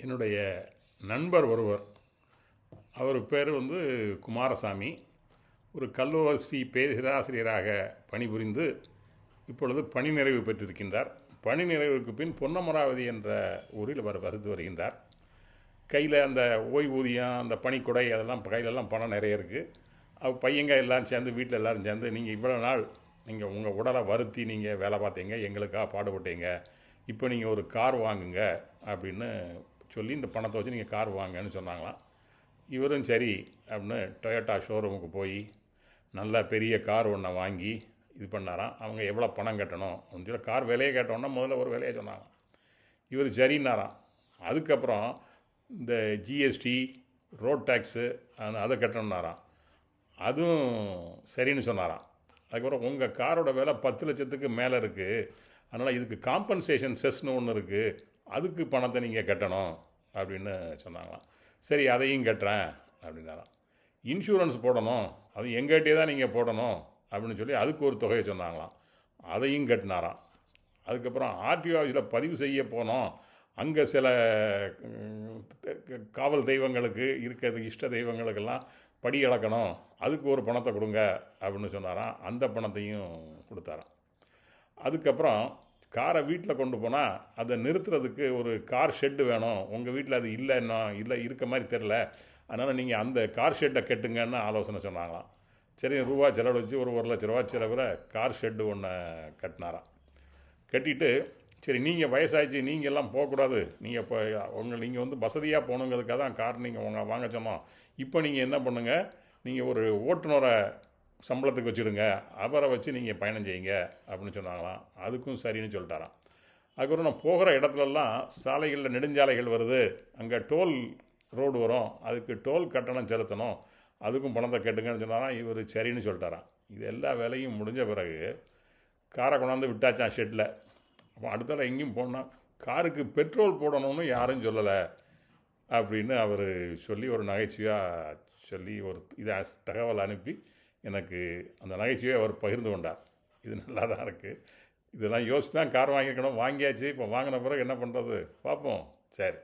என்னுடைய நண்பர் ஒருவர். அவர் பேர் வந்து குமாரசாமி. ஒரு கல்லூரி பேராசிரியராக பணிபுரிந்து இப்பொழுது பணி நிறைவு பெற்றிருக்கின்றார். பணி நிறைவுக்கு பின் பொன்னமராவதி என்ற ஊரில் அவர் வசித்து வருகின்றார். கையில் அந்த ஓய்வூதியம் அந்த பணிக்குடை அதெல்லாம் கையிலெல்லாம் பணம் நிறைய இருக்குது பையங்க எல்லாம் சேர்ந்து வீட்டில் எல்லோரும் சேர்ந்து நீங்கள் இவ்வளோ நாள் நீங்கள் உங்கள் உடலை வருத்தி நீங்கள் வேலை பார்த்தீங்க எங்களுக்காக பாடுபட்டீங்க. இப்போ நீங்கள் ஒரு கார் வாங்குங்க அப்படின்னு சொல்லி இந்த பணத்தை வச்சு நீங்கள் கார் வாங்கன்னு சொன்னாங்களாம். இவரும் சரி அப்படின்னு டொயோட்டா ஷோரூமுக்கு போய் நல்ல பெரிய கார் ஒன்றை வாங்கி இது பண்ணாராம். அவங்க எவ்வளோ பணம் கட்டணும் அப்படின்னு சொல்லி கார் விலையை கேட்டோன்னா முதல்ல ஒரு விலையை சொன்னாங்க இவர் சரின்னாராம். அதுக்கப்புறம் இந்த ஜிஎஸ்டி ரோட் டேக்ஸு அதை கட்டணுன்னாராம் அதுவும் சரின்னு சொன்னாராம். அதுக்கப்புறம் உங்கள் காரோட விலை பத்து லட்சத்துக்கு மேலே இருக்குது அதனால் இதுக்கு காம்பன்சேஷன் செஸ்னு ஒன்று இருக்குது அதுக்கு பணத்தை நீங்கள் கட்டணும் அப்படின்னு சொன்னாங்களாம். சரி அதையும் கட்டுறேன் அப்படின்னாராம் இன்சூரன்ஸ் போடணும் அது எங்கிட்டே தான் நீங்கள் போடணும் அப்படின்னு சொல்லி அதுக்கு ஒரு தொகையை சொன்னாங்களாம். அதையும் கட்டினாராம். அதுக்கப்புறம் ஆர்டிஓ ஆஃபீஸில் பதிவு செய்ய போனோம். அங்கே சில காவல் தெய்வங்களுக்கு இருக்கிறது இஷ்ட தெய்வங்களுக்கெல்லாம் படி இழக்கணும் அதுக்கு ஒரு பணத்தை கொடுங்க அப்படின்னு சொன்னாராம். அந்த பணத்தையும் கொடுத்தாராம். அதுக்கப்புறம் காரை வீட்டில் கொண்டு போனால் அதை நிறுத்துறதுக்கு ஒரு கார் ஷெட்டு வேணும். உங்கள் வீட்டில் அது இல்லை இன்னும் இல்லை இருக்க மாதிரி தெரில அதனால் நீங்கள் அந்த கார் ஷெட்டை கட்டுங்கன்னு ஆலோசனை சொன்னாங்களாம். சரி ரூபா செலவு வச்சு ஒரு ஒரு லட்ச ரூபா செலவில் கார் ஷெட்டு ஒன்று கட்டினாராம். கட்டிட்டு சரி நீங்கள் வயசாகிச்சு நீங்கள் எல்லாம் போகக்கூடாது நீங்கள் இப்போ உங்கள் நீங்கள் வந்து வசதியாக போகணுங்கிறதுக்காக தான் கார் நீங்கள் உங்களை வாங்க சொன்னோம். இப்போ நீங்கள் என்ன பண்ணுங்கள் நீங்கள் ஒரு ஓட்டுநரை சம்பளத்துக்கு வச்சுடுங்க அவரை வச்சு நீங்கள் பயணம் செய்யுங்க அப்படின்னு சொன்னாங்களாம். அதுக்கும் சரின்னு சொல்லிட்டாராம். அதுக்கப்புறம் நான் போகிற இடத்துலலாம் சாலைகளில் நெடுஞ்சாலைகள் வருது. அங்கே டோல் ரோடு வரும். அதுக்கு டோல் கட்டணம் செலுத்தணும். அதுக்கும் பணத்தை கேட்டுங்கன்னு சொன்னாராம். இவர் சரின்னு சொல்லிட்டாராம். இது எல்லா வேலையும் முடிஞ்ச பிறகு காரை கொண்டாந்து விட்டாச்சான் ஷெட்டில் அப்போ அடுத்தால எங்கேயும் போனால் காருக்கு பெட்ரோல் போடணும்னு யாரும் சொல்லலை அப்படின்னு அவர் சொல்லி ஒரு நகைச்சுவையாக சொல்லி ஒரு இதை தகவல் அனுப்பி எனக்கு அந்த நகைச்சுவையை அவர் பகிர்ந்து கொண்டார். இது நல்லா தான் இருக்குது இதெல்லாம் யோசித்து தான் கார் வாங்கியிருக்கணும். வாங்கியாச்சு. இப்போ வாங்கின பிறகு என்ன பண்ணுறது பார்ப்போம் சரி.